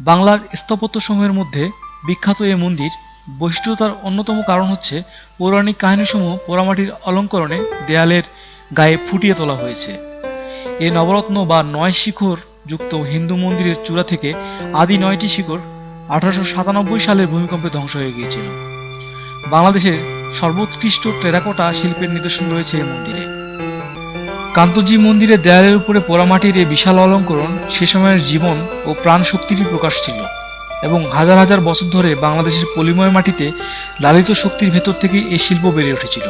বাংলার স্থাপত্যসমূহের মধ্যে বিখ্যাত এ মন্দির বৈশিষ্ট্যতার অন্যতম কারণ হচ্ছে পৌরাণিক কাহিনীসমূহ পোড়ামাটির অলঙ্করণে দেয়ালের গায়ে ফুটিয়ে তোলা হয়েছে। এ নবরত্ন বা নয় শিখর যুক্ত হিন্দু মন্দিরের চূড়া থেকে আদি নয়টি শিখর আঠারোশো সালে ভূমিকম্পে ধ্বংস হয়ে গিয়েছিল। বাংলাদেশের সর্বোৎকৃষ্ট টেরাকোটা শিল্পের নিদর্শন রয়েছে এই মন্দিরে। কান্তজি মন্দিরের দেয়ালের উপরে পোড়ামাটির এই বিশাল অলঙ্করণ সে সময়ের জীবন ও প্রাণ শক্তিরই প্রকাশ ছিল এবং হাজার হাজার বছর ধরে বাংলাদেশের পলিময় মাটিতে লালিত শক্তির ভেতর থেকে এই শিল্প বেড়ে উঠেছিল।